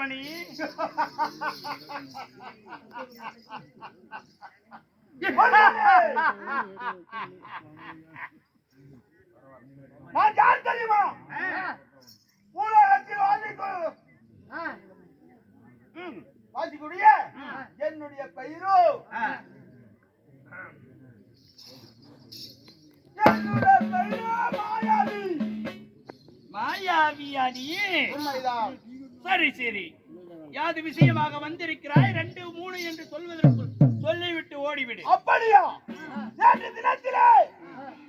கண்டவனி நான் என்னுடைய பயிரோ. என்னுடைய பயிரோ மாயாவி. மாயாவி அடியே உண்மைதான். சரி சரி. யாது விஷயமாக வந்திருக்கிறாய்? ரெண்டு மூணு என்று சொல்வதற்குள் சொல்லிவிட்டு ஓடிவிடு. அப்படியா? நேற்று தினத்திலே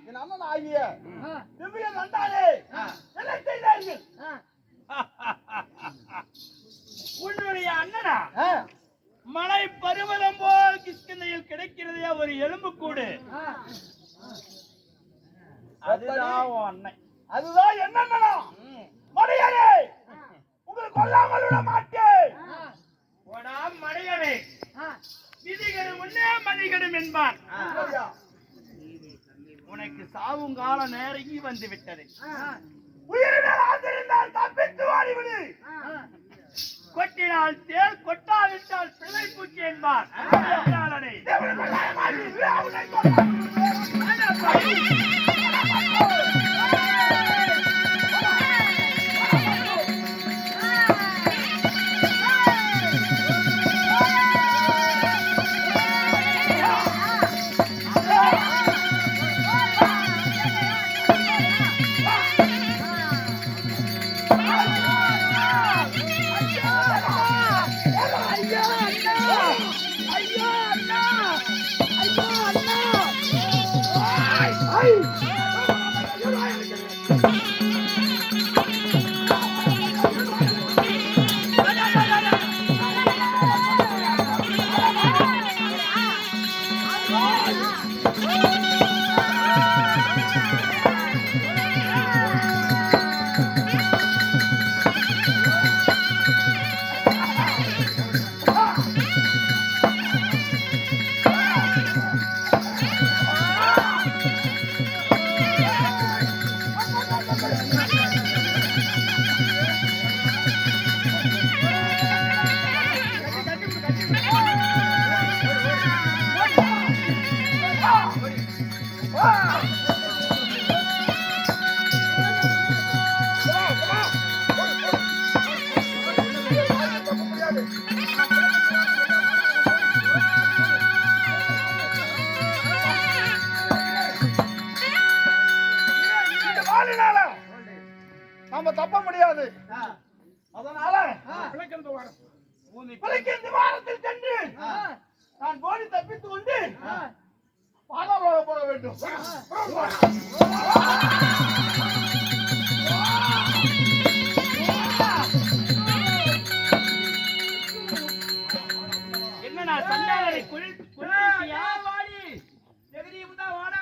என் அண்ணன் ஆகிய திவ்ய நந்தானே என்ன செய்தார்கள்? உன்னுடைய அண்ணனா? மலை பருவதம் போல் கிஷ்கிந்தையில் கிடைக்கிறதே ஒரு எலும்புக்கூடு. அதுதான் உன் அண்ணன். அதுதான் கொல்லாமல் விட மாட்டேன் போடா மடையனே. விதிகளும் முன்னே என்பான் அப்படியா? உனக்கு சாவும் காலம் நெருங்கி வந்து விட்டது. உயிரினர் ஆசிரிந்தால் தப்பித்து வாடிவிடு கொட்டினால் தேல் கொட்டாவிட்டால் பிள்ளை பூச்சி என்பார். இந்த நாம தப்ப முடியாது. அதனால பிழைக்கின்ற வாரத்தில் சென்று நான் போடி தப்பித்து கொண்டு பாதாள போக வேண்டும். வாடா.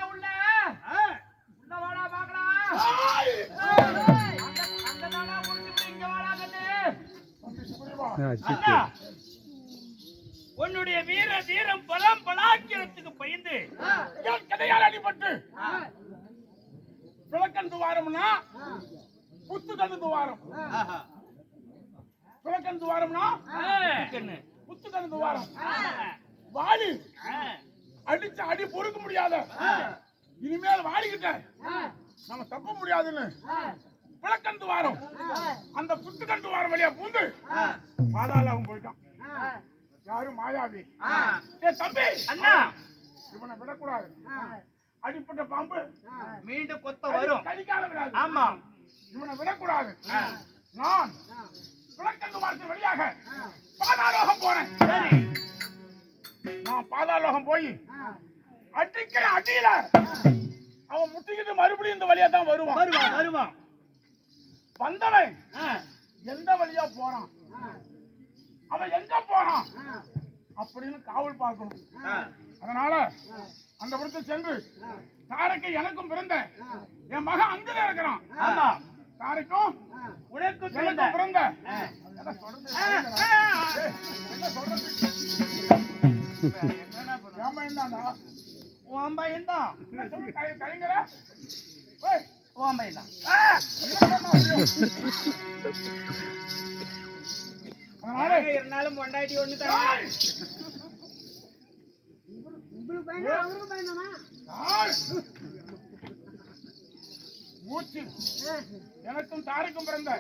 உள்ள. உள்ள வாடா பாக்கலாம் உன்னுடைய வீர தீரம் பலம் பலாக்கிரத்துக்கு பயந்து கதையால் அடிபட்டு. விளக்கன் துவாரம்னா புத்து கண்ணு துவாரம் விளக்கன் துவாரம்னா. புத்து கண்ணு துவாரம். வாடி ஆ, அடிச்ச அடி பொறுக்க முடியாத. இனிமேல் வாடிக்கிட்ட நம்ம தப்ப முடியாதுன்னு. விளக்கன் துவாரம். அந்த புத்து கண் துவாரம் வழியா பூந்து பாதாளம் போயிட்டான். யாரும் மாயாவி. தம்பி! அண்ணா! இவனை விடக்கூடாது. அடிப்பட்ட பாம்பு. மீண்டும் கொத்த வரும். கடிக்கால விடாது. ஆமா. இவனை விடக்கூடாது. நான் விளக்கந்து வாரத்தின் வழியாக பாதாளோகம் போறேன். சரி. நான் பாதாளோகம் போய் அடிக்கிற அடியில அவன் முட்டிக்கிட்டு மறுபடியும் இந்த வழியா தான் வருவான். வருவான் வருவான். வந்தவன் எந்த வழியா போறான்? அவன் எங்க போறான்? அப்படின்னு காவல் பார்க்கணும். அதனால அந்த புறத்தை சென்று தாரைக்கு எனக்கும் பிறந்த என் மகன் அங்கதான் இருக்கிறான். தாரைக்கும் உனக்கு எனக்கும் பிறந்த. ஆ. என்ன இருந்தாலும் பொண்டாட்டி ஒண்ணு தான்? எனக்கும் தாரைக்கும் பிறந்த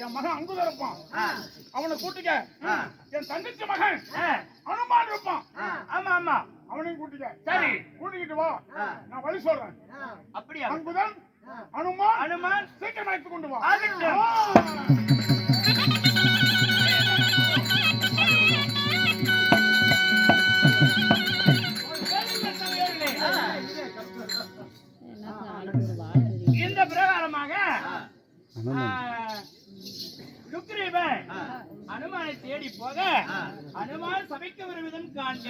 என் மகன் அங்குதம் இருப்பான். அவனை கூட்டிக்க என் தங்கச்சி மகன் அனுமான் இருப்பான். ஆமா ஆமா. அவனையும் கூட்டிக்க. சரி. கூட்டிக்கிட்டு வா. நான் வழி சொல்றேன். அப்படியா? அங்குதன் அனுமான் அனுமான்? சீக்கிரம் அழைத்து கொண்டு வா அனுமானை தேடி போக அனுமான் சபைக்கு வருவதன் காண்க.